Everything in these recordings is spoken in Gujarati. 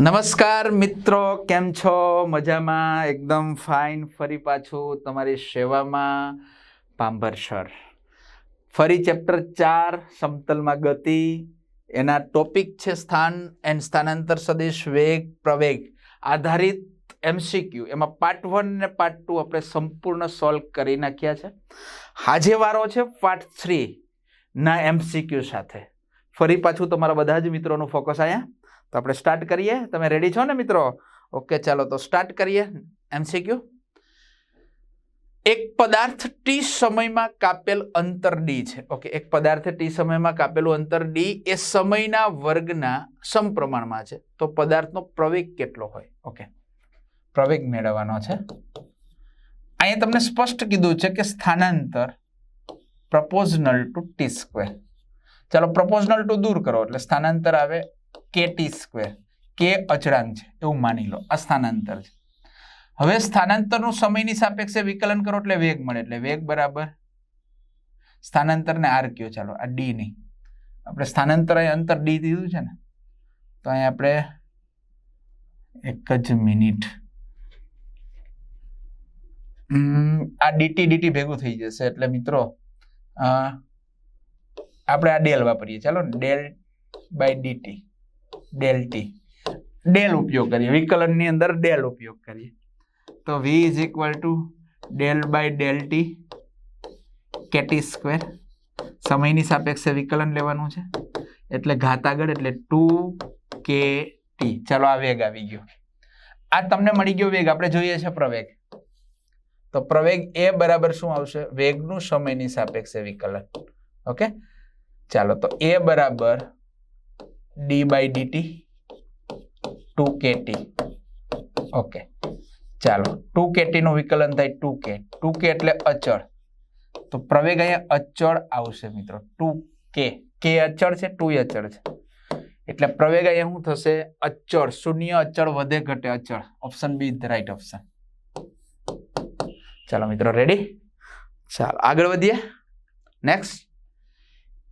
નમસ્કાર મિત્રો, કેમ છો? મજામાં? એકદમ ફાઇન ફરી પાછું તમારી સેવામાં પાંભરસર ફરી ચેપ્ટર ચાર, સમતલમાં ગતિ. એના ટોપિક છે સ્થાન એન્ડ સ્થાનાંતર સદિશ વેગ, પ્રવેગ. આધારિત એમસીક્યુ એમાં પાર્ટ વન ને પાર્ટ ટુ આપણે સંપૂર્ણ સોલ્વ કરી નાખ્યા છે. આજે વારો છે પાર્ટ થ્રી ના એમસીક્યુ સાથે. ફરી પાછું તમારા બધા જ મિત્રોનું ફોકસ અહીંયા. તો આપણે સ્ટાર્ટ કરીએ. તમે રેડી છો ને મિત્રો? ઓકે ચાલો તો સ્ટાર્ટ કરીએ. એમસીક્યુ એક પદાર્થ ટી સમયમાં કાપેલ અંતર ડી છે. ઓકે એક પદાર્થ ટી સમયમાં કાપેલું અંતર ડી એ સમયના વર્ગના સમપ્રમાણમાં છે. તો પદાર્થનો પ્રવેગ કેટલો હોય? ઓકે પ્રવેગ મેળવવાનો છે. અહીંયા તમને સ્પષ્ટ કીધું છે કે સ્થાનાંતર પ્રપોઝનલ ટુ ટી સ્ક્વેર ચાલો પ્રપોઝનલ ટુ દૂર કરો એટલે સ્થાનાંતર આવે કે ટી સ્ક્વેર કે અચળાંક છે, એવું માની લો. આ સ્થાનાંતર છે. હવે સ્થાનાંતરનું સમયની સાપેક્ષે વિકલન કરો એટલે વેગ મળે. એટલે વેગ બરાબર સ્થાનાંતરને આર કયો? ચાલો, આ ડી નહીં. આપણે સ્થાનાંતર અંતર ડી દીધું છે ને, તો અહીં આપણે એક જ મિનિટ. આ ડીટી ડીટી ભેગું થઈ જશે. એટલે મિત્રો આપણે આ ડેલ વાપરીએ. ચાલો del by d t del t del ઉપયોગ કરીએ. વિકલનની અંદર ડેલ ઉપયોગ કરીએ. તો v is equal to del by del t k t square સમયની સાપેક્ષે વિકલન લેવાનું છે. એટલે ઘાત આગળ એટલે ટુ કે ટી. ચાલો આ વેગ આવી ગયો. આ તમને મળી ગયો વેગ. આપણે જોઈએ છે પ્રવેગ. તો પ્રવેગ એ બરાબર શું આવશે? વેગનું સમયની સાપેક્ષે વિકલન ઓકે ચાલો, તો એ બરાબર d by d t two k t okay ચાલો. ટુ કેટીનું વિકલન થાય ટુ કે ટુ કે એટલે અચળ. તો પ્રવેગ અહીંયા અચળ આવશે મિત્રો. ટુ કે કે અચળ છે ટુ અચળ છે. એટલે પ્રવેગ અહીંયા શું થશે? અચળ. શૂન્ય અચળ વધે ઘટે અચળ. Option B is right option ચાલો મિત્રો રેડી ચાલો. આગળ વધીએ. નેક્સ્ટ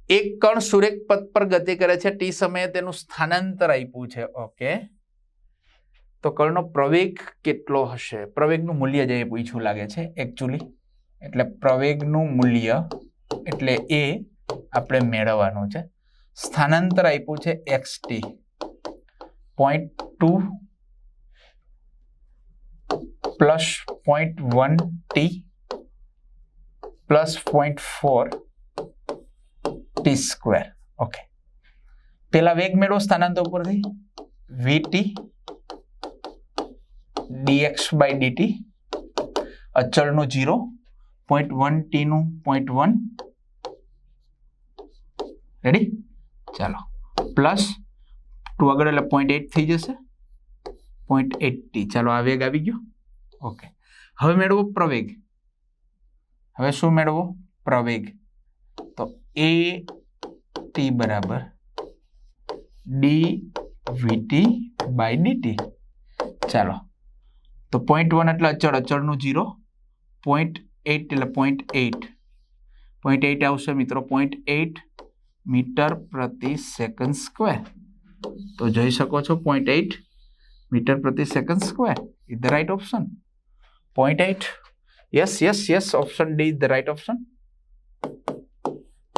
એક કણ સુરેખ પથ પર ગતિ કરે છે. ટી સમયે તેનું સ્થાનાંતર આપ્યું છે. ઓકે તો કણનો પ્રવેગ કેટલો હશે? પ્રવેગનું મૂલ્ય જે પૂછ્યું લાગે છે એકચ્યુઅલી એટલે પ્રવેગનું મૂલ્ય, એટલે એ આપણે મેળવવાનું છે. સ્થાનાંતર આપ્યું છે x t point two plus point one t plus point four t square okay પેલા વેગ મેળવો, સ્થાનાંતર ઉપરથી v t d x by d t અચળનું zero point one ટીનું પોઈન્ટ વન રેડી ચાલો. પ્લસ ટુ આગળ એટલે પોઈન્ટ એટ થઈ જશે. પોઈન્ટ એટી ચાલો, આ વેગ આવી ગયો. ઓકે હવે મેળવો પ્રવેગ. હવે શું મેળવો? પ્રવેગ. એ ટી બરાબર d v t by d t ચાલો. તો પોઈન્ટ વન એટલે અચળ, અચળનું જીરો પોઈન્ટ એટ એટલે પોઈન્ટ એટ પોઈન્ટ એટ આવશે મિત્રો. પોઈન્ટ એટ મીટર પ્રતિ સેકન્ડ સ્ક્વેર તો જોઈ શકો છો પોઈન્ટ એટ મીટર પ્રતિ second square is the right option point eight yes yes yes option D is the right option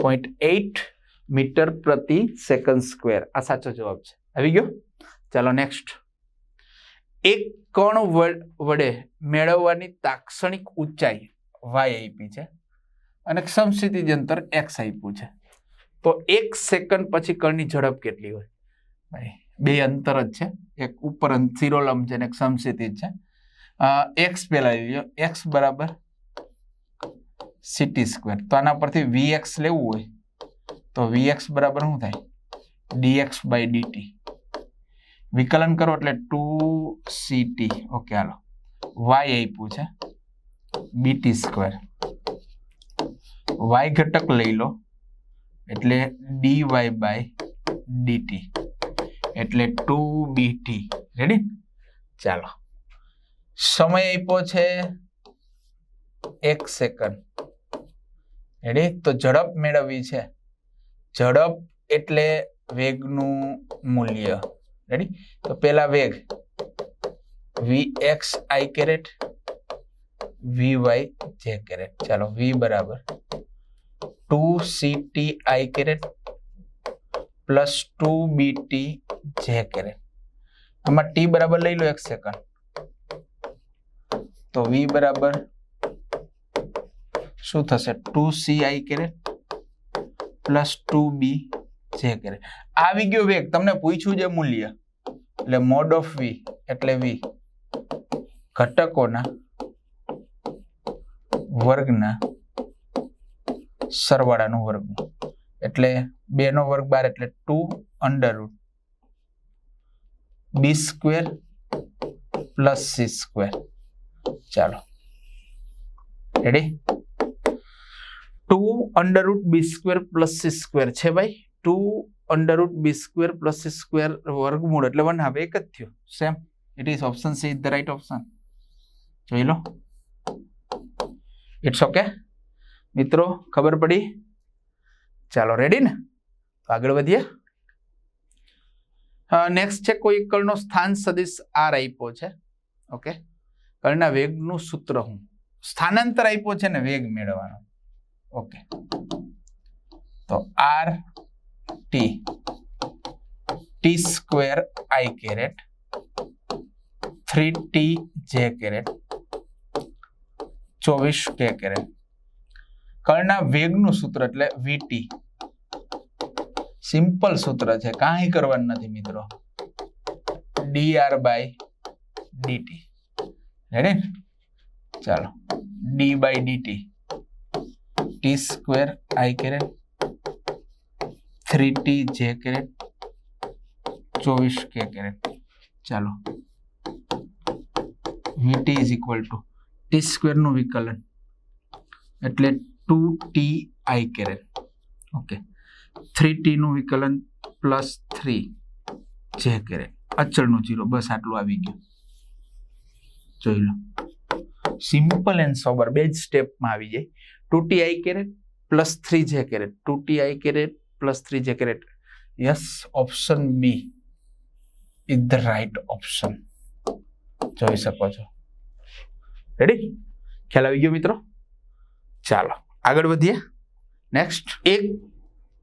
point eight metre પ્રતિ સેકન્ડ સ્ક્વેર. આ સાચો જવાબ છે. આવી ગયો? ચાલો નેક્સ્ટ. એક કણ વડ- મેળવવાની તાક્ષણિક ઊંચાઈ વાય આપી છે અને સમસ્થિતિ અંતર એક્સ આપ્યું છે. તો એક સેકન્ડ પછી કણની ઝડપ કેટલી હોય? બે અંતર જ છે. એક ઉપર શિરોલંબ છે ને એક સમસ્થિતિ છે. એક્સ પહેલાં લઈ લો એક્સ બરાબર સીટી સ્ક્વેર તો આના પરથી વી એક્સ લેવું હોય, તો વી એક્સ બરાબર શું થાય? ડીએક્સ બાય ડીટી વિકલન કરો એટલે ટુ સીટી. ઓકે, હાલો. વાય આપ્યું છે. બીટી સ્ક્વેર વાય ઘટક લઈ લો, એટલે d y by d t એટલે ટુ બીટી રેડી ચાલો. સમય આપ્યો છે એક સેકન્ડ રેડી તો ઝડપ મેળવવી છે. ઝડપ એટલે વેગનું મૂલ્ય. રેડી તો પેલા વેગ. V x i caret v y j caret ચાલો વી બરાબર. Two c t i caret plus two b t j caret આમાં ટી બરાબર લઈ લો એક સેકન્ડ તો વી બરાબર શું થશે? Two c i caret plus two b j caret આવી ગયો વેગ. તમને પૂછ્યું છે મૂલ્ય. એટલે મોડ ઓફ વી, એટલે વી. ઘટકોના વર્ગના સરવાળાનું વર્ગ. એટલે બે નો વર્ગ બાર, એટલે two under root b square plus c square. ચાલો. Ready two under root b square plus c square છે ભાઈ? Two under root b square plus c square વર્ગમૂળ એટલે વન હાફ એક જ થયો. Same it is option C is the right option જોઈ લો. ઇટ્સ ઓકે મિત્રો, ખબર પડી? ચાલો રેડી ને? આગળ વધીએ. નેક્સ્ટ છે કોઈ કળનો સ્થાન સદિશ આર આપ્યો છે. ઓકે કળના વેગનું સૂત્ર હું સ્થાનાંતર આપ્યો છે ને વેગ મેળવવાનો. ઓકે તો r t t square i caret three t j caret ચોવીસ કે કેરેટ કળના વેગનું સૂત્ર એટલે વીટી સિમ્પલ સૂત્ર છે. કાંઈ કરવાનું નથી મિત્રો. D r by d t ready ચાલો. D by d t t square i caret three t j caret ચોવીસ કે કેરેટ ચાલો. V t is equal to t સ્ક્વેરનું વિકલન. એટલે two t i caret okay three ટીનું વિકલન પ્લસ થ્રી જે કેરેટ અચળનું જીરો બસ આટલું આવી ગયું. જોઈ લો. સિમ્પલ એન્ડ સોબર બે જ સ્ટેપમાં આવી જાય. Two t i caret plus three j caret two t i caret plus three j caret yes option B is the right option જોઈ શકો છો રેડી ખ્યાલ આવી ગયો મિત્રો ચાલો આગળ વધીએ નેક્સ્ટ એક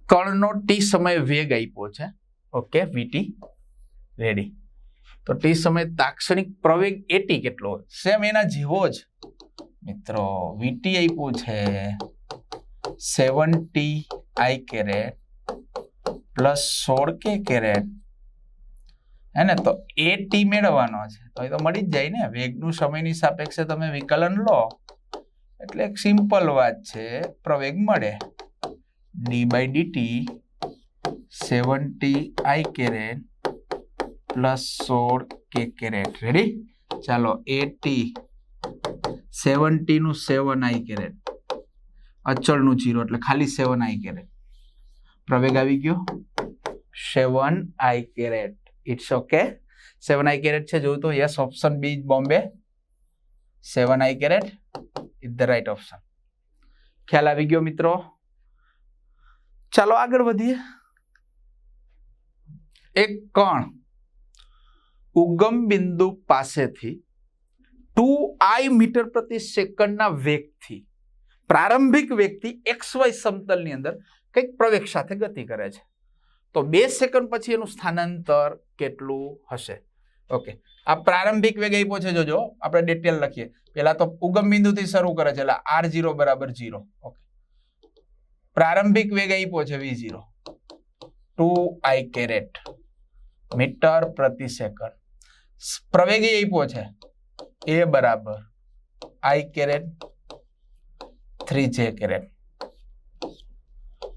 કણનો ટી સમય વેગ આપ્યો છે ઓકે વીટી રેડી તો ટી સમય તાક્ષણિક પ્રવેગ એટી કેટલો સેમ એના જેવો જ. મિત્રો, વીટી આપ્યું છે સેવન્ટી આઈ કેરેટ પ્લસ સોળ કે કેરેટ. હે ને? તો એ ટી મેળવવાનો છે. તો એ તો મળી જ જાય ને? વેગનું સમયની સાપેક્ષે તમે વિકલન લો. એટલે એક સિમ્પલ વાત છે પ્રવેગ મળે. D by d t seventy i caret plus સોળ કે કેરેટ. રેડી ચાલો એ ટી સેવન્ટીનું સેવન આઈ કેરેટ અચળનું જીરો એટલે ખાલી સેવન આઈ કેરેટ પ્રવેગ આવી ગયો. Seven i caret it's okay seven i caret છે, જોયું તો? Yes option B Bombay seven i caret is the right option ખ્યાલ આવી ગયો, મિત્રો? ચાલો આગળ વધીએ. એક કણ ઉગમ બિંદુ પાસેથી ટુ આઈ મીટર પ્રતિ સેકન્ડના વેગથી, પ્રારંભિક વેગથી એક્સ વાય સમતલની અંદર કંઈક પ્રવેગ સાથે ગતિ કરે છે. તો બે સેકન્ડ પછી એનું સ્થાનાંતર કેટલું હશે? ઓકે, આ પ્રારંભિક વેગ આપ્યો છે, જોજો, આપણે ડિટેલ લખીએ. પહેલાં તો ઉગમ બિંદુથી શરૂ કરે છે, એટલે આર જીરો બરાબર જીરો. ઓકે. પ્રારંભિક વેગ આપ્યો છે, v zero. Two i caret metre પ્રતિ સેકન્ડ. પ્રવેગી આપ્યો છે એ બરાબર. I caret three j caret.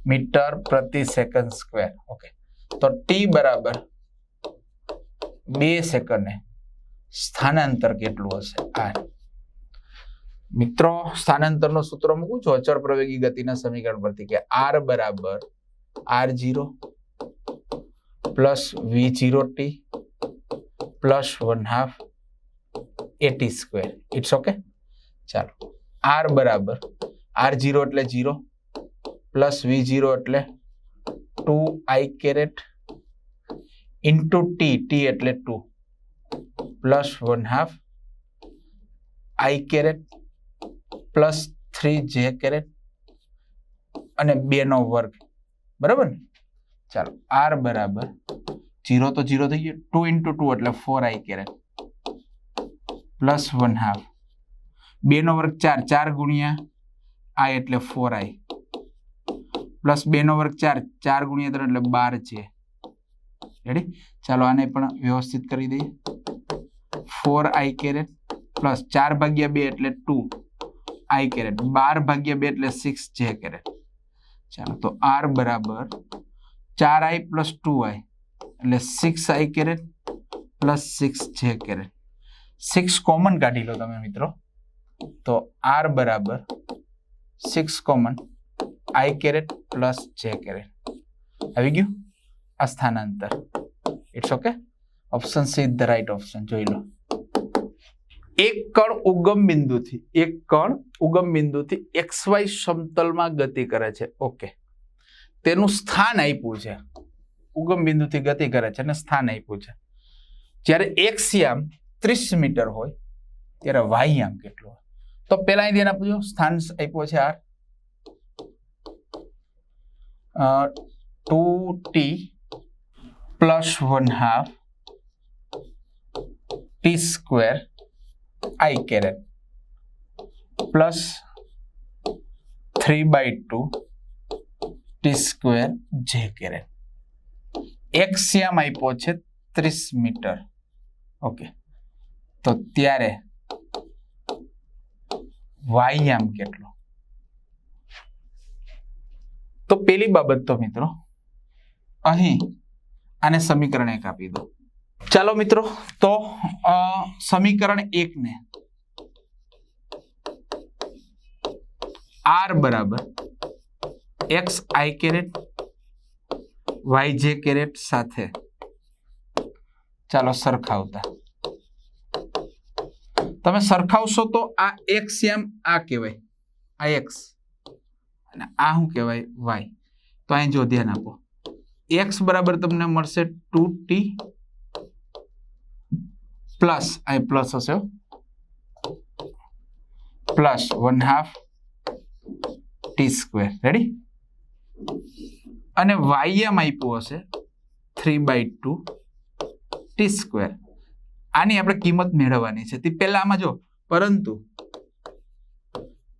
Metre પ્રતિ સેકન્ડ સ્ક્વેર. ઓકે. તો ટી બરાબર બે સેકન્ડે સ્થાનાંતર કેટલું હશે? આર. મિત્રો, સ્થાનાંતરનું સૂત્ર મૂકું છું. અચળ પ્રવેગી ગતિના સમીકરણ પરથી કે આર બરાબર r zero plus v zero t plus one half a t square. It's okay ચાલો. આર બરાબર. આર જીરો એટલે જીરો પ્લસ વી જીરો એટલે two i caret into t t એટલે two plus one half i caret plus three j caret અને બેનો વર્ગ. બરાબર ને? ચાલો. આર બરાબર. જીરો તો જીરો થઈ ગયો. ટુ ઇન્ટુ ટુ એટલે four i caret plus one half બે નો વર્ગ ચાર ચાર ગુણ્યા આઈ એટલે ફોર આઈ પ્લસ બે નો વર્ગ ચાર ચાર ગુણ્યા ત્રણ એટલે બાર છે રેડી ચાલો આને પણ વ્યવસ્થિત કરી દઈએ ફોર આઈ કેરેટ પ્લસ ચાર ભાગ્યા બે એટલે ટુ આઈ કેરેટ બાર ભાગ્યા બે એટલે સિક્સ જે કેરેટ ચાલો તો આર બરાબર ચાર આઈ પ્લસ ટુ આઈ એટલે six i caret plus six j caret six common કાઢી લો તમે મિત્રો. તો આર બરાબર six common i caret plus j caret આવી ગયું? આ સ્થાનાંતર. It's okay option C the right option જોઈ લો. એક કણ ઉગમ બિંદુથી, એક કણ ઉગમ બિંદુથી એક્સ વાય સમતલમાં ગતિ કરે છે. ઓકે તેનું સ્થાન આપ્યું છે. ઉગમ બિંદુથી ગતિ કરે છે અને સ્થાન આપ્યું છે. જ્યારે એક્સ યામ ત્રીસ મીટર હોય, ત્યારે આમ કેટલું હોય? તો પેલા અહીં ધ્યાન આપજો સ્થાન આપ્યો છે r? Two t plus one half t square i caret plus three by two t square j caret. યામ આપ્યો છે ત્રીસ મીટર. ઓકે. તો ત્યારે વાયામ કેટલો? તો પેલી બાબત તો મિત્રો અહીં આને સમીકરણ એક આપી દો. ચાલો મિત્રો, તો સમીકરણ એક ને આર બરાબર x i caret y j caret સાથે ચાલો સરખાવતા. તમે સરખાવશો તો આ એક્સ એમ આ કહેવાય, આ એક્સ અને આ શું કહેવાય? વાય તો અહીં જો ધ્યાન આપો. એક્સ બરાબર તમને મળશે ટુ ટી પ્લસ, અહીં પ્લસ હશે plus one half t square. Ready અને વાય એમ આપ્યું હશે three by two t square. આની આપણે કિંમત મેળવવાની છે. તે પહેલા આમાં જો, પરંતુ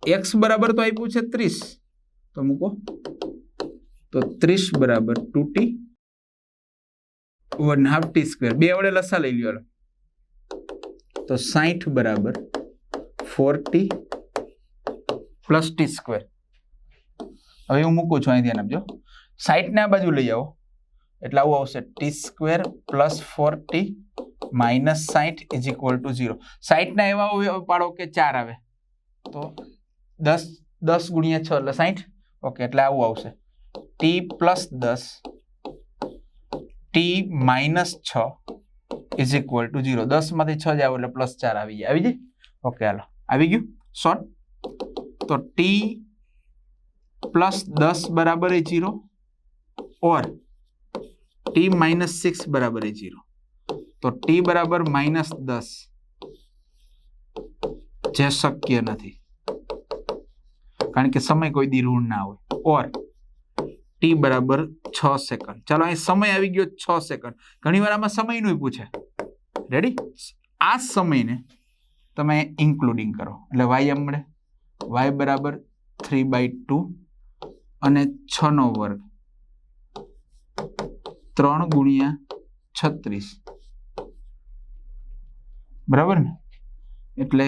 એક્સ બરાબર તો આપ્યું છે ત્રીસ. તો મૂકો. તો ત્રીસ બરાબર two t one half t square. બે વડે લસા લઈ લ્યો. તો સાહીઠ બરાબર ફોર્ટી પ્લસ ટી સ્ક્વેર. હવે હું મૂકું છું અહીં ધ્યાન આપજો સાઠને આ બાજુ લઈ આવો. એટલે આવું આવશે t square plus forty minus સાઠ ઇઝ ઇક્વલ ટુ ઝીરો સાઠના એવા હોય પાડો કે ચાર આવે તો દસ દસ ગુણ્યા છ એટલે સાઠ ઓકે એટલે આવું આવશે ટી પ્લસ દસ ટી માઇનસ છ ઇઝ ઇક્વલ ટુ ઝીરો દસમાંથી છ જાવ એટલે પ્લસ ચાર આવી જાય આવી જાય ઓકે હાલો આવી ગયું શોર્ટ તો ટી પ્લસ દસ બરાબર એ zero or t minus six બરાબર એ જીરો તો ટી બરાબર માઇનસ દસ. જે શક્ય નથી. કારણ કે સમય કોઈ દી ઋણ ના હોય. ઓર ટી બરાબર છ સેકન્ડ ચાલો અહીં સમય આવી ગયો છ સેકન્ડ ઘણી વાર આમાં સમયનું પૂછે. રેડી આ સમયને તમે ઇન્ક્લુડિંગ કરો. એટલે વાય એમ મળે વાય બરાબર થ્રી બાય ટુ અને છ નો વર્ગ. ત્રણ ગુણ્યા છત્રીસ. બરાબર ને? એટલે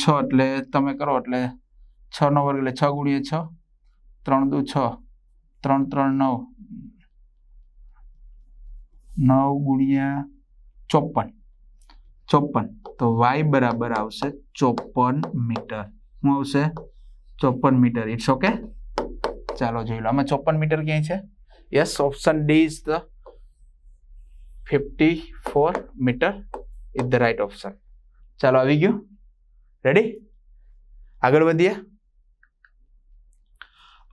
છ એટલે તમે કરો એટલે છ નો વર્ગ એટલે છ ગુણ્યા છ, ત્રણ દુ છ, ત્રણ ત્રણ નવ. નવ ગુણ્યા ચોપન ચોપન તો વાય બરાબર આવશે ચોપન મીટર. શું આવશે? ચોપન મીટર. ઇટ્સ ઓકે ચાલો જોઈ લો. આમાં ચોપન મીટર ક્યાંય છે? Yes option D is the fifty four metre is the right option ચાલો આવી ગયું. રેડી આગળ વધીએ.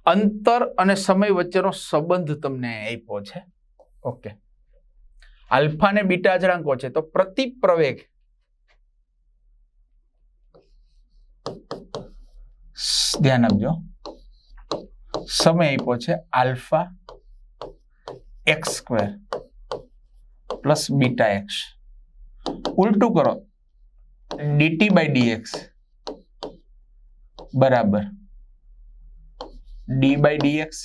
અંતર અને સમય વચ્ચેનો સંબંધ તમને આપ્યો છે. ઓકે આલ્ફા ને બીટા અચળાંકો છે. તો પ્રતિ પ્રવેગ ધ્યાન આપજો. સમય આપ્યો છે alpha x square. Plus beta x. ઉલટું કરો. Dt by dx. બરાબર. D by dx.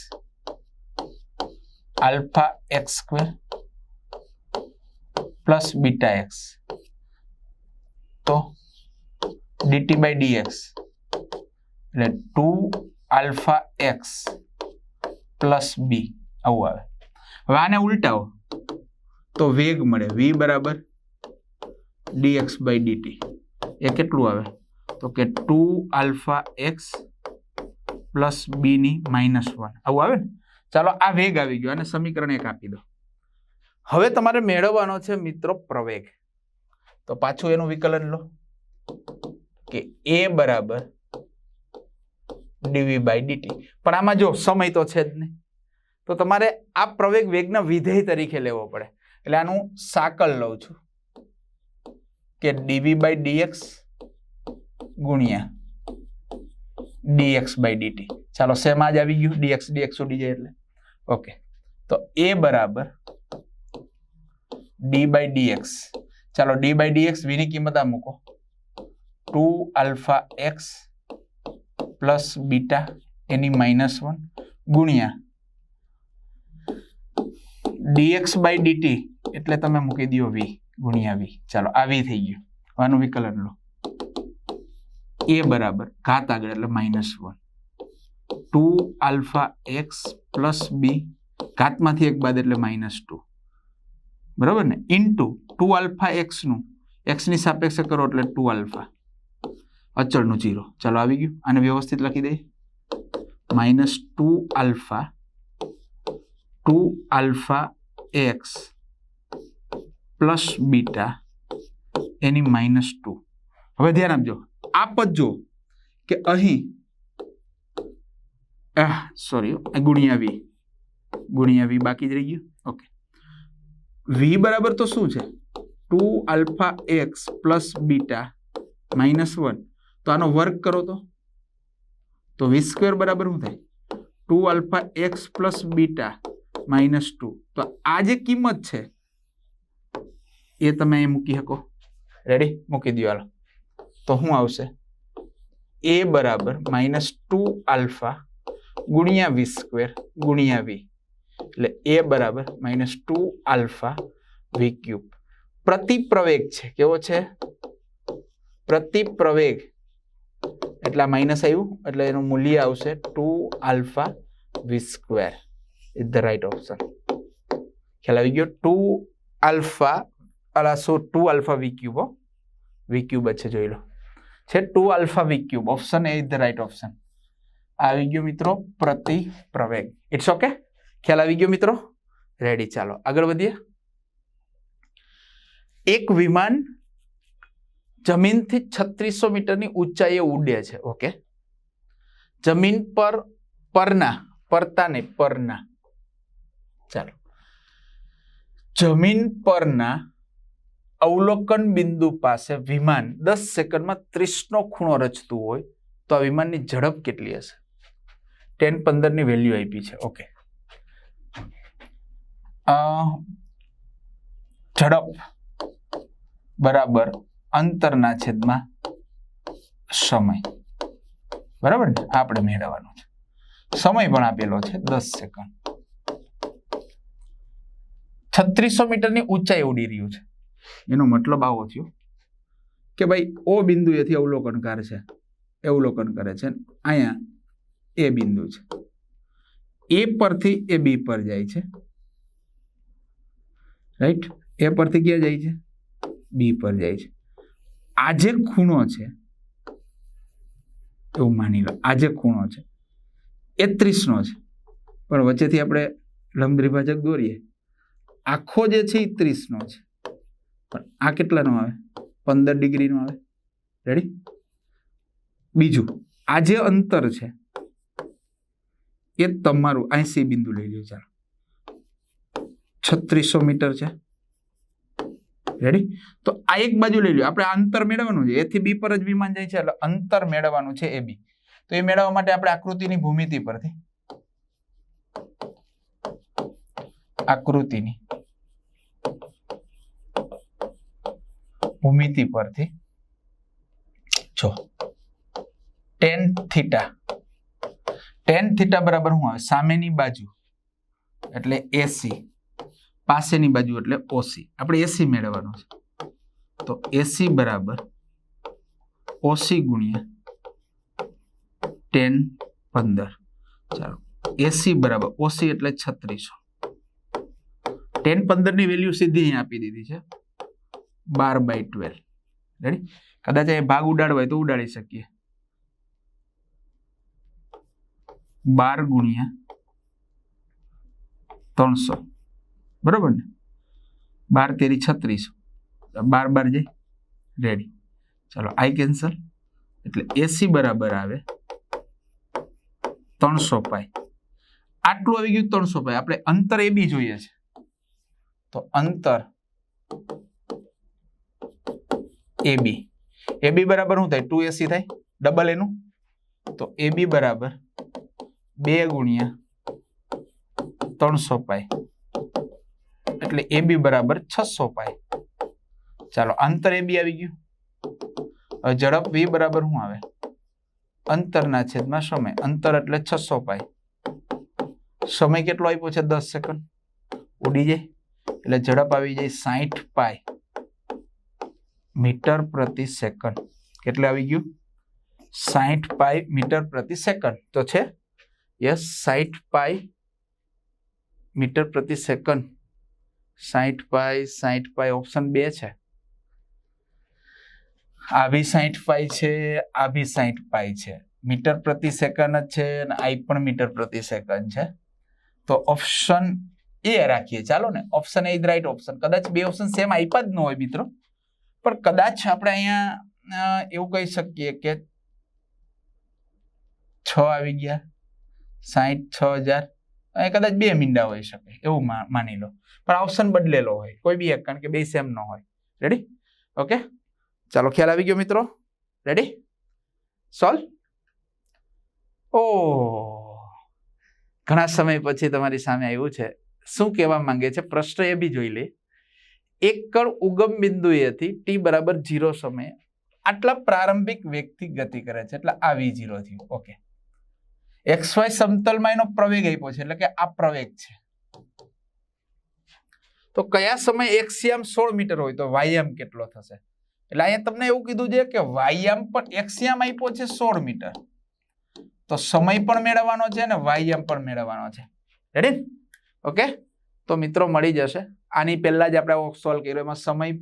Alpha x square plus beta x. તો ડીટી બાય ડીએક્સ. એટલે two alpha x plus b. આવું આવે. હવે આને ઉલટાવો. તો વેગ મળે. વી બરાબર ડીએક્સ બાય ડીટી એ કેટલું આવે? તો કે ટુ આલ્ફા એક્સ પ્લસ બીની માઇનસ વન આવું આવે ને? ચાલો, આ વેગ આવી ગયો. અને સમીકરણ એક આપી દો. હવે તમારે મેળવવાનો છે મિત્રો પ્રવેગ. તો પાછું એનું વિકલન લો. કે એ બરાબર ડીવી બાય ડીટી પણ આમાં જો સમય તો છે જ નહીં. તો તમારે આ પ્રવેગ વેગના વિધેય તરીકે લેવો પડે. એટલે આનું સાકલ લઉં છું. કે ડીવી બાય ડીએક્સ ગુણ્યા ડીએક્સ બાય ડીટી. ચાલો શેમાં જ આવી ગયું, ડીએક્સ ડીએક્સ ઉડી જાય એટલે. ઓકે. તો એ બરાબર ડી બાય ડીએક્સ. ચાલો ડી બાય ડીએક્સ વીની કિંમત આ મૂકો. Two alpha x plus beta એની માઇનસ વન ગુણ્યા ડીએક્સ બાય ડીટી એટલે તમે મૂકી દો વી ગુણ્યા વી ચાલો, આ વી થઈ ગયું. આનું વિકલન લો એ બરાબર, ઘાત આગળ એટલે minus one two alpha X plus B ઘાતમાંથી એક બાદ એટલે માઇનસ ટુ બરાબર ને? ઇન્ટુ ટુ આલ્ફા એક્સનું એક્સની સાપેક્ષે કરો એટલે ટુ આલ્ફા અચળનું જીરો ચાલો, આવી ગયું. આને વ્યવસ્થિત લખી દઈએ. Minus two alpha two alpha x plus beta એની માઇનસ ટુ હવે ધ્યાન આપજો. આ પદ જો કે અહીં સોરી ગુણ્યા વી. ગુણ્યા વી બાકી જ રહી ગયું? ઓકે. વી બરાબર તો શું છે? Two alpha x plus beta minus one તો આનો વર્ક કરો તો? તો વી સ્ક્વેર બરાબર શું થાય? Two alpha x plus beta minus two. તો આ જે કિંમત છે, એ તમે અહીં મૂકી શકો. રેડી મૂકી દો હાલો. તો શું આવશે. એ બરાબર માઇનસ ટુ આલ્ફા ગુણ્યા વી સ્ક્વેર ગુણ્યા વી. એટલે એ બરાબર minus two alpha v cube. પ્રતિપ્રવેગ છે, કેવો છે? પ્રતિપ્રવેગ. એટલે માઇનસ આવ્યું, એટલે એનું મૂલ્ય આવશે two alpha v square. Is the right option ખ્યાલ આવી ગયો ટુ આલ્ફા અલા so two alpha v cube v cube છે જોઈ લો છે two alpha v cube option A is the right option આવી ગયો મિત્રો પ્રતિ પ્રવેગ ઇટ્સ ઓકે ખ્યાલ આવી ગયો મિત્રો રેડી ચાલો આગળ વધીએ એક વિમાન જમીનથી છત્રીસો મીટરની ઊંચાઈએ ઉડે છે ઓકે જમીન પર, પરના પરતા નહીં પરના ચાલો. જમીન પરના અવલોકન બિંદુ પાસે વિમાન દસ સેકન્ડમાં ત્રીસનો ખૂણો રચતું હોય તો આ વિમાનની ઝડપ કેટલી હશે? ટેન પંદરની વેલ્યુ આપી છે. ઓકે. ઝડપ બરાબર અંતરના છેદમાં સમય. બરાબર ને? આપણે મેળવવાનું છે. સમય પણ આપેલો છે દસ સેકન્ડ. છત્રીસો મીટરની ઊંચાઈ ઉડી રહ્યું છે. એનો મતલબ આવો થયો કે ભાઈ, ઓ બિંદુએથી અવલોકન કરે છે, અવલોકન કરે છે, અહીંયા એ બિંદુ છે. એ પરથી એ બી પર જાય છે. રાઈટ એ પરથી ક્યાં જાય છે? બી પર જાય છે. આ જે ખૂણો છે, એવું માની લો, આ જે ખૂણો છે, એ ત્રીસનો છે. પણ વચ્ચેથી આપણે લંબ દ્વિભાજક દોરીએ. આખો જે છે એ ત્રીસનો છે. પણ આ કેટલાનો આવે? પંદર ડિગ્રીનો આવે. રેડી બીજું, આ જે અંતર છે, એ તમારું એસી બિંદુ લઈ લો ચાલો. છત્રીસો મીટર છે. રેડી તો આ એક બાજુ લઈ લ્યો. આપણે અંતર મેળવવાનું છે. એથી બી પર જ વિમાન જાય છે. એટલે અંતર મેળવવાનું છે એ બી. તો એ મેળવવા માટે આપણે આકૃતિની ભૂમિતિ પરથી આકૃતિની ભૂમિતિ પરથી. જો ટેન થીટા ટેન થીટા બરાબર શું આવે? સામેની બાજુ, એટલે એસી પાસેની બાજુ એટલે ઓસી આપણે એસી મેળવવાનું છે. તો એસી બરાબર ઓસી ગુણ્યા ટેન પંદર. ચાલો એસી બરાબર ઓસી એટલે છત્રીસો. ટેન પંદરની વેલ્યુ સીધી અહીં આપી દીધી છે. બાર બાય ટ્વેલ્વ રેડી કદાચ એ ભાગ ઉડાડવા હોય તો ઉડાડી શકીએ. બાર ગુણ્યા ત્રણસો. બરોબર ને? બાર તેરી છત્રીસો. બાર બાર જાય રેડી ચાલો આઈ કેન્સલ એટલે એસી બરાબર આવે ત્રણસો પાય આટલું આવી ગયું ત્રણસો પાય આપણે અંતર એ બી જોઈએ છે. તો અંતર એ બી એ બી બરાબર શું થાય? ટુ એસી થાય? ડબલ એનું તો એ બી બરાબર બે ગુણ્યા ત્રણસો પાય એટલે એ બી બરાબર છસો પાય ચાલો, અંતર એ બી આવી ગયું. હવે ઝડપ વી બરાબર શું આવે? અંતરના છેદમાં સમય. અંતર એટલે છસો પાય સમય કેટલો આપ્યો છે? દસ સેકન્ડ ઉડી જાય. એટલે ઝડપ આવી જાય સાઠ પાય મીટર પ્રતિ સેકન્ડ. કેટલે આવી ગયું? સાઠ પાય મીટર પ્રતિ સેકન્ડ. તો છે? યસ સાઠ પાય મીટર પ્રતિ સેકન્ડ. સાઠ પાય સાઠ પાય ઓપ્શન બે છે. આ બી પાય છે આ બી પાય છે. મીટર પ્રતિ સેકન્ડ જ છે અને આ પણ મીટર પ્રતિ સેકન્ડ છે. તો ઓપ્શન એ રાખીએ. ચાલો ને ઓપ્શન એ જ રાઈટ ઓપ્શન કદાચ બે ઓપ્શન સેમ આપ્યા જ ન હોય મિત્રો. પણ કદાચ આપણે અહીંયા એવું કહી શકીએ કે છ આવી ગયા સાઠ છ હજાર. અહીં કદાચ બે મીંડા હોઈ શકે, એવું માની લો. પણ ઓપ્શન બદલેલો હોય, કોઈ બી એક, કારણ કે બે સેમ ન હોય. રેડી ઓકે ચાલો, ખ્યાલ આવી ગયો મિત્રો? રેડી સોલ્વ ઓ ઘણા સમય પછી તમારી સામે આવ્યું છે. શું કહેવા માંગે છે? પ્રશ્ન એ બી જોઈ લે. એક કણ ઉગમ બિંદુએથી ટી બરાબર જીરો સમયે આટલા પ્રારંભિક વેગથી ગતિ કરે છે. એટલે આ વી જીરો થયું. ઓકે એક્સ સમતલમાં એનો પ્રવેગ આપ્યો છે. એટલે કે આ પ્રવેગ છે. તો કયા સમયે એક્સિયામ સોળ મીટર હોય તો વાયામ કેટલો થશે? એટલે અહીંયા તમને એવું કીધું છે કે વાયામ પણ એક્સિયામ આપ્યો છે સોળ મીટર. તો સમય પણ મેળવવાનો છે અને વાયામ પણ મેળવવાનો છે. Ready okay? તો મિત્રો મળી જશે. આની પહેલાં જ આપણે સોલ્વ કર્યો. એમાં સમય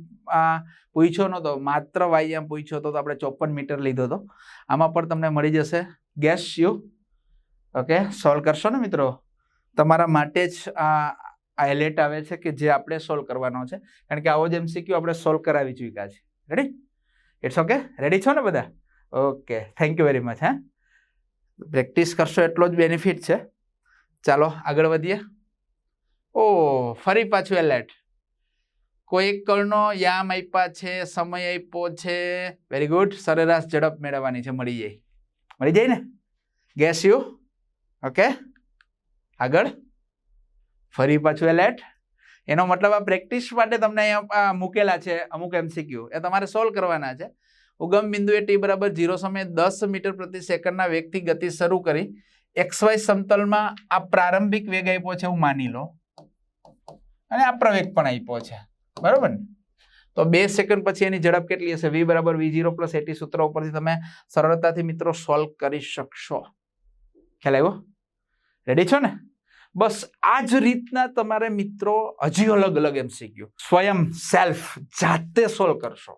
પૂછ્યો નહોતો, માત્ર વાયામ પૂછ્યો હતો તો આપણે ચોપન મીટર લીધો હતો. આમાં પણ તમને મળી જશે. Gas you okay? સોલ્વ કરશો ને મિત્રો? તમારા માટે જ આ એલેટ આવે છે કે જે આપણે સોલ્વ કરવાનો છે. કારણ કે આવો જ એમસીક્યુ આપણે સોલ્વ કરાવી ચૂક્યા છે. રેડી ઇટ્સ ઓકે રેડી છો ને બધા? Okay. Thank you very much હા? પ્રેક્ટિસ કરશો એટલો જ બેનિફિટ છે. ચાલો આગળ વધીએ. ઓ ફરી પાછું એલર્ટ કોઈ કળનો યામ આપ્યા છે, સમય આપ્યો છે. વેરી ગુડ સરેરાશ ઝડપ મેળવવાની છે, મળી જાય. મળી જાય ને? ગેસ યુ ઓકે આગળ. ફરી પાછું એલર્ટ એનો મતલબ આ પ્રેક્ટિસ માટે તમને અહીંયા મૂકેલા છે, અમુક એમસીક્યુ એ તમારે સોલ્વ કરવાના છે. ઉગમ બિંદુએ ટી બરાબર ઝીરો સમયે દસ મીટર પ્રતિ સેકન્ડના વેગથી ગતિ શરૂ કરી. એક્સવાય સમતલમાં આ પ્રારંભિક વેગ આપ્યો છે એવું માની લો અને આ પ્રવેગ પણ આપ્યો છે. બરાબર ને? તો બે સેકન્ડ પછી એની ઝડપ કેટલી હશે? વી બરાબર વી જીરો પ્લસ એટી સૂત્ર ઉપરથી તમે સરળતાથી મિત્રો સોલ્વ કરી શકશો. ખ્યાલ આવ્યો? રેડી છો ને? બસ આ જ રીતના તમારે મિત્રો હજી અલગ અલગ એમ શીખ્યું સ્વયં સેલ્ફ જાતે સોલ્વ કરશો.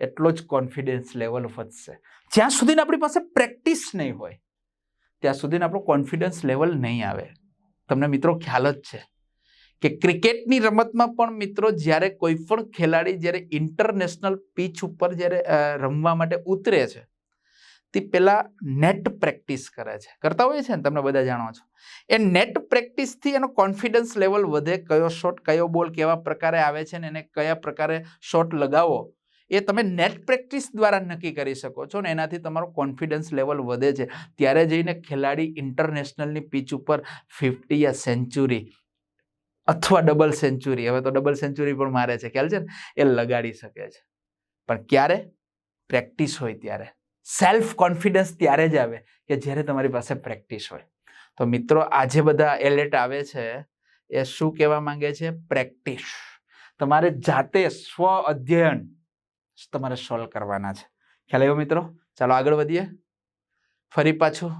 એટલો જ કોન્ફિડન્સ લેવલ વધશે. જ્યાં સુધી આપણી પાસે પ્રેક્ટિસ નહીં હોય, ત્યાં સુધી આપણો કોન્ફિડન્સ લેવલ નહીં આવે. તમને મિત્રો ખ્યાલ જ છે. કે ક્રિકેટની રમતમાં પણ મિત્રો જ્યારે કોઈ પણ ખેલાડી જ્યારે ઇન્ટરનેશનલ પીચ ઉપર જ્યારે રમવા માટે ઉતરે છે, તે પહેલાં નેટ પ્રેક્ટિસ કરે છે. કરતા હોય છે ને તમે બધા જાણો છો. એ નેટ પ્રેક્ટિસથી એનો કોન્ફિડન્સ લેવલ વધે, કયો શોટ કયો બોલ કેવા પ્રકારે આવે છે ને એને કયા પ્રકારે શોટ લગાવો, એ તમે નેટ પ્રેક્ટિસ દ્વારા નક્કી કરી શકો છો ને, એનાથી તમારો કોન્ફિડન્સ લેવલ વધે છે. ત્યારે જઈને ખેલાડી ઇન્ટરનેશનલની પીચ ઉપર ફિફ્ટી યા સેન્ચુરી અથવા ડબલ સેન્ચુરી હવે તો ડબલ સેન્ચુરી પણ મારે છે. ખ્યાલ છે ને? એ લગાડી શકે છે. પણ ક્યારે? પ્રેક્ટિસ હોય ત્યારે. સેલ્ફ કોન્ફિડન્સ ત્યારે જ આવે કે જ્યારે તમારી પાસે પ્રેક્ટિસ હોય. તો મિત્રો, આજે બધા એલેટ આવે છે એ શું કહેવા માંગે છે? પ્રેક્ટિસ. તમારે જાતે સ્વ અધ્યયન તમારે સોલ્વ કરવાના છે. ખ્યાલ આવ્યો મિત્રો? ચાલો આગળ વધીએ. ફરી પાછું.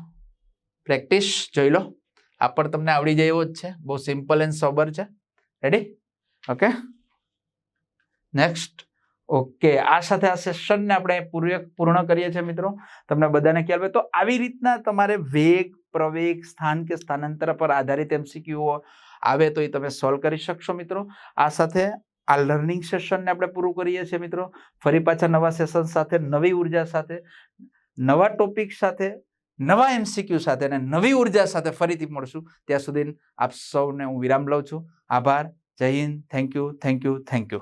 પ્રેક્ટિસ જોઈ લો. આ પણ તમને આવડી જાય એવો જ છે. બહુ સિમ્પલ એન્ડ સોબર છે. રેડી ઓકે નેક્સ્ટ ઓકે આ સાથે આ સેશનને આપણે પૂર્ણ પૂર્ણ કરીએ છીએ મિત્રો. તમને બધાને ખ્યાલ હોય તો આવી રીતના તમારે વેગ, પ્રવેગ, સ્થાન કે સ્થાનાંતર પર આધારિત એમસીક્યુઓ આવે તો એ તમે સોલ્વ કરી શકશો મિત્રો. આ સાથે આ લર્નિંગ સેશનને આપણે પૂરું કરીએ છીએ મિત્રો. ફરી પાછા નવા સેશન સાથે, નવી ઊર્જા સાથે, નવા ટોપિક સાથે નવા એમસીક્યુ સાથે અને નવી ઊર્જા સાથે ફરીથી મળશું. ત્યાં સુધી આપ સૌને હું વિરામ લઉં છું. આભાર. જય Hind. Thank you thank you thank you